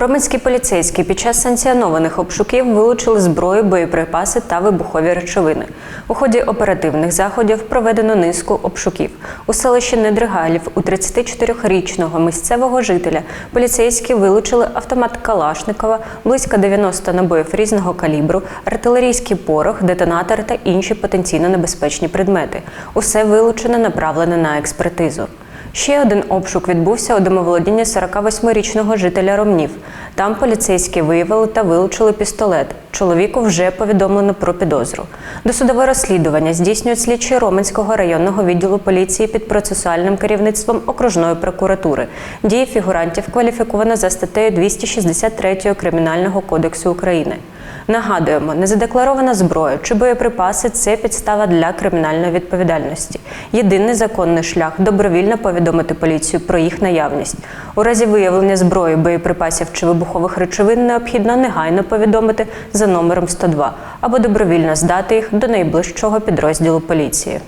Роменські поліцейські під час санкціонованих обшуків вилучили зброю, боєприпаси та вибухові речовини. У ході оперативних заходів проведено низку обшуків. У селищі Недригалів у 34-річного місцевого жителя поліцейські вилучили автомат Калашникова, близько 90 набоїв різного калібру, артилерійський порох, детонатор та інші потенційно небезпечні предмети. Усе вилучено направлене на експертизу. Ще один обшук відбувся у домоволодінні 48-річного жителя Ромнів. Там поліцейські виявили та вилучили пістолет. Чоловіку вже повідомлено про підозру. Досудове розслідування здійснюють слідчі Роменського районного відділу поліції під процесуальним керівництвом окружної прокуратури. Дії фігурантів кваліфіковано за статтею 263 Кримінального кодексу України. Нагадуємо, незадекларована зброя чи боєприпаси це підстава для кримінальної відповідальності. Єдиний законний шлях добровільно повідомити поліцію про їх наявність. У разі виявлення зброї, боєприпасів чи вибухових речовин необхідно негайно повідомити за номером 102 або добровільно здати їх до найближчого підрозділу поліції.